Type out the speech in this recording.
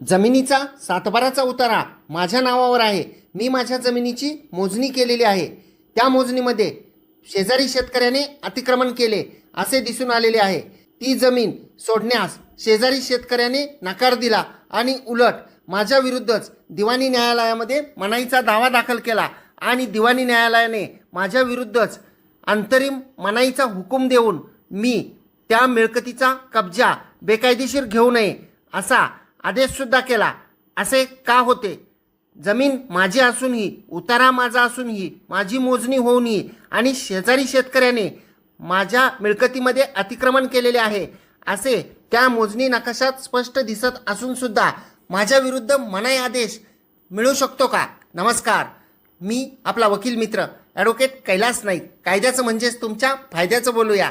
जमिनीचा सातबाराचा उतारा माझ्या नावावर आहे. मी माझ्या जमिनीची मोजणी केलेली आहे. त्या मोजणीमध्ये शेजारी शेतकऱ्याने अतिक्रमण केले असे दिसून आलेले आहे. ती जमीन सोडण्यास शेजारी शेतकऱ्याने नकार दिला आणि उलट माझ्या विरुद्धच दिवाणी न्यायालयामध्ये मनाईचा दावा दाखल केला आणि दिवाणी न्यायालयाने माझ्या विरुद्धच अंतरिम मनाईचा हुकूम देऊन मी त्या मिळकतीचा कब्जा बेकायदेशीर घेऊ नये असा आदेशसुद्धा केला. असे का होते? जमीन माझी असूनही उतारा माझा असूनही माझी मोजणी होऊनही आणि शेजारी शेतकऱ्याने माझ्या मिळकतीमध्ये अतिक्रमण केलेले आहे. असे त्या मोजणी नकाशात स्पष्ट दिसत असूनसुद्धा माझ्या विरुद्ध मनाई आदेश मिळू शकतो का? नमस्कार. मी आपला वकील मित्र ॲडव्होकेट कैलास नाईक. कायद्याचं म्हणजेच तुमच्या फायद्याचं बोलूया.